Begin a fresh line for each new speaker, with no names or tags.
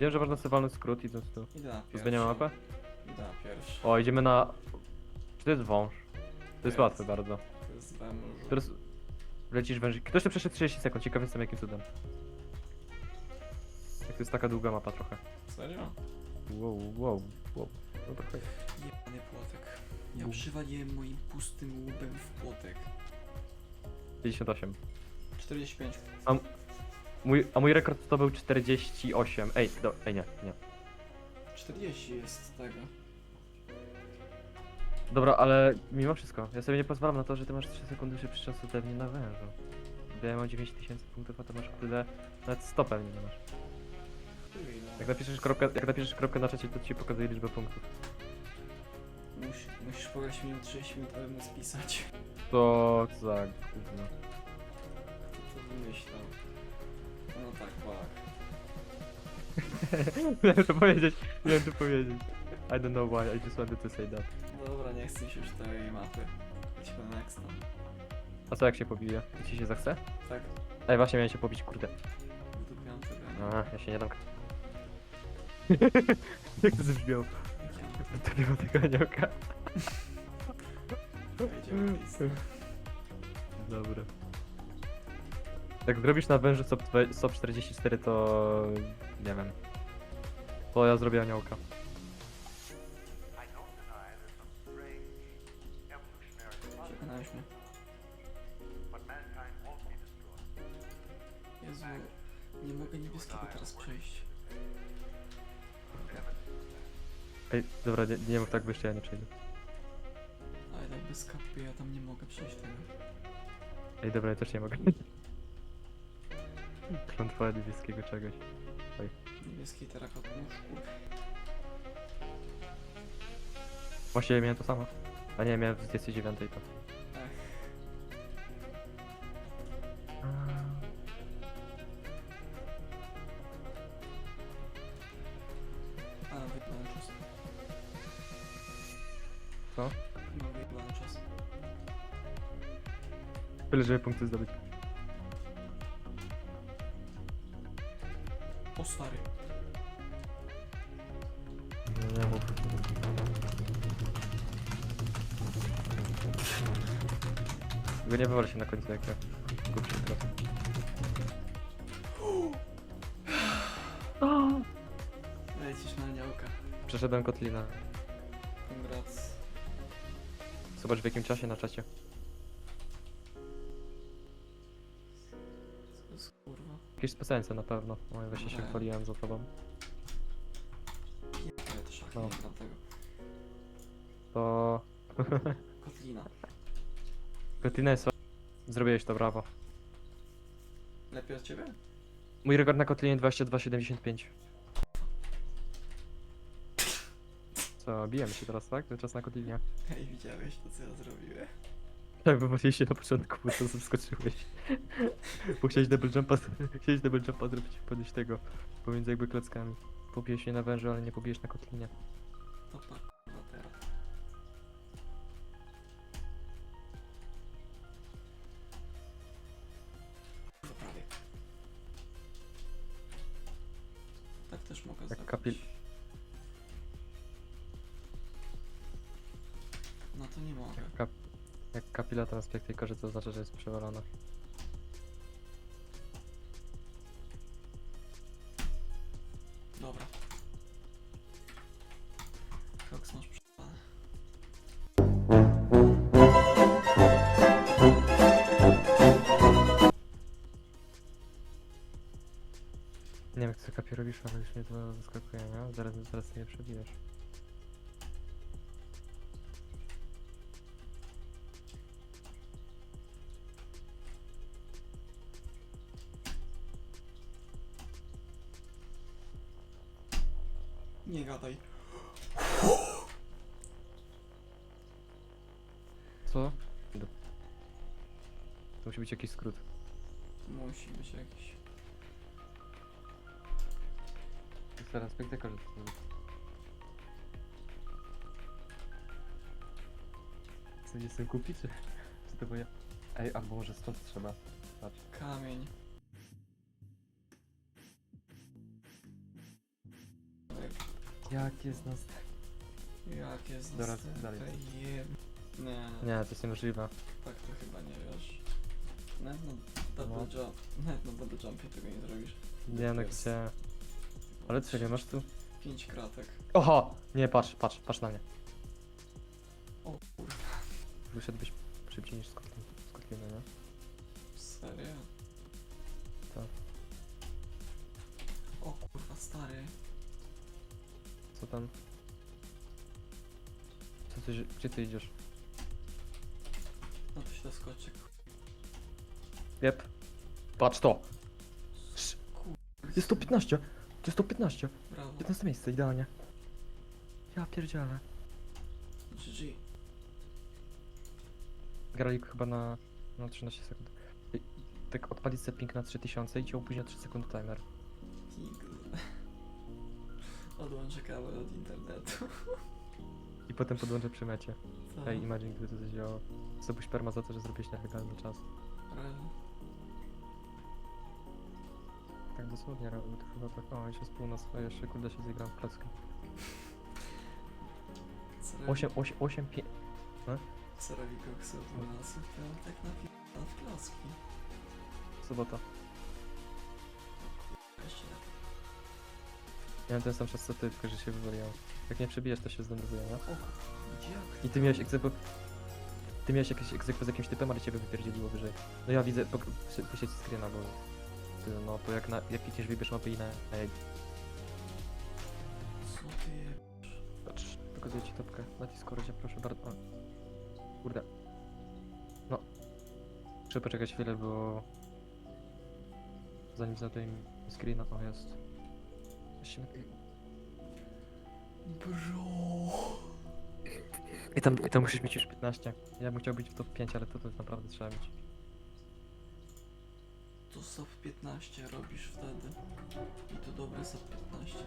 Wiem, że można sobie walnąć skrót idąc tu.
Idę na pierwszy.
Zmieniamy mapę?
Idę na pierwszy.
O, idziemy na... Czy to jest wąż? To jest
To
łatwe bardzo.
To jest węż.
Teraz lecisz wężyk. Ktoś to przeszedł 30 sekund, ciekaw jestem jakim cudem. Jak to jest taka długa mapa trochę.
Serio?
Wow, wow, wow. No trochę.
Jebany płotek. Ja
Bum.
przywaliłem moim pustym łbem w płotek.
58.
45.
Mój, a mój rekord to był 48. Ej, do, ej nie, nie.
40 jest tego.
Dobra, ale mimo wszystko, ja sobie nie pozwalam na to, że ty masz 3 sekundy szybszy czas ode mnie na wężu. Bo ja mam 9000 punktów, a ty masz tyle, nawet 100 pewnie nie masz. Jak napiszesz kropkę, jak napiszesz kropkę na czacie, to ci pokazuje liczbę punktów.
Musi, musisz pograć minimum 30 minut, aby móc pisać.
To za gówno.
Kto to wymyślał? Tak.
Miałem to powiedzieć, miałem to powiedzieć. I don't know why, I just wanted to say that.
Dobra, nie chcę się już tej mapy. Idźmy na next.
A co jak się pobije? Ci się zachce?
Tak,
Ej, właśnie miałem się pobić, kurde.
wydupiam tego.
A, ja się nie dam. jak to zabrzmiało? Ma tego aniołka. Dobra. Jak zrobisz na wężu SOP, dwa- SOP 44, to... nie wiem. To ja zrobię aniołka.
Przekonałeś mnie. Jezu, nie mogę niebieskiego teraz przejść.
Ej, dobra, nie, nie mów tak wyżej, ja nie przejdę.
Ale tak bez kapy ja tam nie mogę przejść tego.
Ej, dobra, ja też nie mogę. Klątwa niebieskiego czegoś.
Niebieski terakot łóżku.
Właściwie miałem to samo. A nie, miałem w 29 to.
A czas.
Co?
No wyjebany czas.
Tyle, żeby punkty zdobyć.
O stary.
No nie mów. Tylko nie wywal się na końcu jak ja kupię teraz.
Lecisz na aniołka.
Przeszedłem kotlina.
Congrats.
Zobacz w jakim czasie na czacie. Jakieś specjalnie na pewno. Oj, właśnie się
Nie.
chwaliłem za tobą.
Ja też szach
No.
nie tego.
To...
Kotlina.
Kotlina jest... Zrobiłeś to, brawo.
Lepiej od ciebie?
Mój rekord na kotlinie 22,75. Co, bijemy się teraz, tak? Ten czas na kotlinie.
Hej, widziałeś to co ja zrobiłem?
Tak, bo właśnie się na początku, bo to zaskoczyłeś. Bo chciałeś double jumpa, chciałeś double jumpa zrobić, podejść tego, pomiędzy jakby klockami. Pobiłeś się na wężu, ale nie pobiłeś na kotlinie.
To pa kurwa teraz. Kurwa prawie. Tak też mogę
Jak
zrobić.
kapil-
No to nie mogę.
Kap jak kapila transpektykorze, to znaczy, że jest przewalona.
Dobra. Koks masz przepane.
Nie wiem, jak co kapie robisz, ale już mnie to zaskakuje, nie? Zaraz, zaraz mnie przebijesz.
Nie gadaj.
Co? Do- To musi być jakiś skrót.
Musi być jakiś.
To jest transpektykorze. Co, nie chcę kupić, czy, czy to bo ja... Ej, albo może stąd trzeba. Patrz.
Kamień.
Jak jest nas...
Jak jest
Dobra,
następne?
dalej.
Jem. Nie,
Nie, to jest niemożliwe.
tak to chyba nie wiesz. Nawet na double
No.
jump, nawet na double jumpie tego nie zrobisz.
Nie no gdzie... Ale czekaj, masz tu...
Pięć kratek.
Oho! Nie, patrz, patrz, patrz na mnie.
O kurwa,
Wyszedłbyś szybciej niż skotliny, skotliny nie?
serio?
Tak.
O kurwa, stary.
Co tam? Co ty, gdzie ty idziesz?
No to się doskoczy.
Jep. Patrz to! Jest to 15! To jest to 15!
Brawo.
15 miejsce, idealnie. Ja pierdzielę.
GG.
Grali chyba na, na 13 sekund. I- Tak odpalić setting na 3000 i cię opóźnia 3 sekundy timer.
Eagle. Odłączę kabel od internetu.
I potem podłączę przy mecie.
Tak.
Ej, imagine gdyby to zadziałało. Zdobyć perma za to, że zrobiłeś nielegalny czas.
Realnie.
Tak dosłownie robił, to chyba tak, o, jeszcze z północ, a jeszcze kurde się zjegram w klockę.
Serio-
8, 8, 8, 5,
Serowi koksu od nas. Ja tak na w klaski.
sobota.
Jeszcze lepiej.
Miałem ten sam czas co ty, tylko że się wywaliłem. Jak nie przebijesz, to się zdenerwuję, no? I ty miałeś egzekwo... Ty miałeś jakieś egzekwo z jakimś typem, ale ciebie wypierdzieliło wyżej. No ja widzę, po, posiedź screena, bo... Ty, no, to jak na, jak idziesz, wybierz mapę i na... Ej,
Co ty je...
patrz, pokazuję ci topkę na Discordzie, proszę bardzo. O. Kurde. No. Muszę poczekać chwilę, bo... Zanim znajdę mi screena, o jest. Lepiej.
Bro.
I tam, i tam musisz mieć już 15. Ja bym chciał być w top 5, ale to, to naprawdę trzeba mieć.
To sub 15 robisz wtedy. I to dobre sub 15.